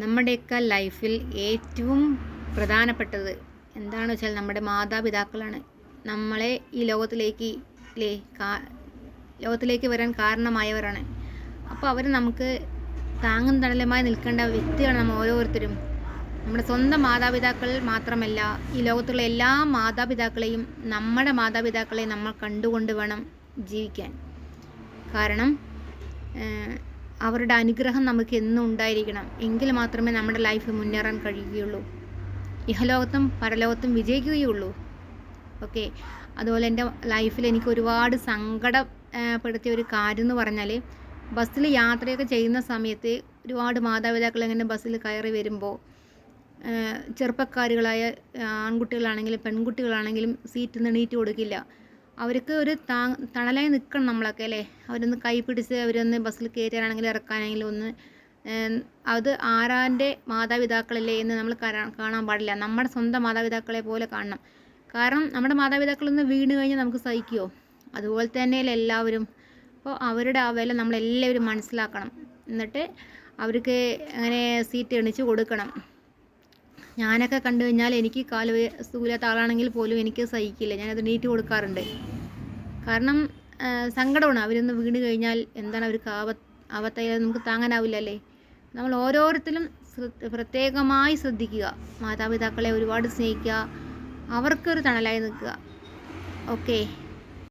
നമ്മുടെയൊക്കെ ലൈഫിൽ ഏറ്റവും പ്രധാനപ്പെട്ടത് എന്താണെന്ന് വെച്ചാൽ നമ്മുടെ മാതാപിതാക്കളാണ്. നമ്മളെ ഈ ലോകത്തിലേക്ക് ലേ ലോകത്തിലേക്ക് വരാൻ കാരണമായവരാണ്. അപ്പോൾ അവർ നമുക്ക് താങ്ങും തണലുമായി നിൽക്കേണ്ട വ്യക്തിയാണ് നമ്മൾ ഓരോരുത്തരും. നമ്മുടെ സ്വന്തം മാതാപിതാക്കൾ മാത്രമല്ല ഈ ലോകത്തുള്ള എല്ലാ മാതാപിതാക്കളെയും നമ്മുടെ മാതാപിതാക്കളെ നമ്മൾ കണ്ടുകൊണ്ട് വേണം ജീവിക്കാൻ. കാരണം അവരുടെ അനുഗ്രഹം നമുക്ക് എന്നും ഉണ്ടായിരിക്കണം. എങ്കിൽ മാത്രമേ നമ്മുടെ ലൈഫ് മുന്നേറാൻ കഴിയുകയുള്ളൂ. ഇഹലോകത്തും പരലോകത്തും വിജയിക്കുകയുള്ളൂ. ഓക്കെ അതുപോലെ എന്റെ ലൈഫിൽ എനിക്ക് ഒരുപാട് സങ്കടപ്പെടുത്തിയ ഒരു കാര്യം എന്ന് പറഞ്ഞാൽ ബസ്സിൽ യാത്രയൊക്കെ ചെയ്യുന്ന സമയത്ത് ഒരുപാട് മാതാപിതാക്കൾ ഇങ്ങനെ ബസ്സിൽ കയറി വരുമ്പോൾ ചെറുപ്പക്കാരികളായ ആൺകുട്ടികളാണെങ്കിലും പെൺകുട്ടികളാണെങ്കിലും സീറ്റ് നീട്ടി കൊടുക്കില്ല. അവർക്ക് ഒരു താ തണലായി നിൽക്കണം നമ്മളൊക്കെ അല്ലേ? അവരൊന്ന് കൈ പിടിച്ച് അവരൊന്ന് ബസ്സിൽ കയറ്റാനാണെങ്കിലും ഇറക്കാനാണെങ്കിലും ഒന്ന് അത് ആരാന്റെ മാതാപിതാക്കളല്ലേ എന്ന് നമ്മൾ കാണാൻ പാടില്ല. നമ്മുടെ സ്വന്തം മാതാപിതാക്കളെ പോലെ കാണണം. കാരണം നമ്മുടെ മാതാപിതാക്കളൊന്ന് വീണ് കഴിഞ്ഞാൽ നമുക്ക് സഹിക്കുമോ അതുപോലെ തന്നെയല്ലേ എല്ലാവരും. അപ്പോൾ അവരുടെ ആ വില നമ്മളെല്ലാവരും മനസ്സിലാക്കണം. എന്നിട്ട് അവർക്ക് അങ്ങനെ സീറ്റ് എണിച്ച് കൊടുക്കണം. ഞാനൊക്കെ കണ്ടു കഴിഞ്ഞാൽ എനിക്ക് കാൽ സ്ഥൂലത്ത ആളാണെങ്കിൽ പോലും എനിക്ക് സഹിക്കില്ല. ഞാനത് നീറ്റ് കൊടുക്കാറുണ്ട്. കാരണം സങ്കടമാണ്. അവരൊന്ന് വീണ് കഴിഞ്ഞാൽ എന്താണ് അവർക്ക് ആവ ആവത്തായാൽ നമുക്ക് താങ്ങാനാവില്ലല്ലേ? നമ്മൾ ഓരോരുത്തരും പ്രത്യേകമായി ശ്രദ്ധിക്കുക. മാതാപിതാക്കളെ ഒരുപാട് സ്നേഹിക്കുക. അവർക്കൊരു തണലായി നിൽക്കുക. ഓക്കെ.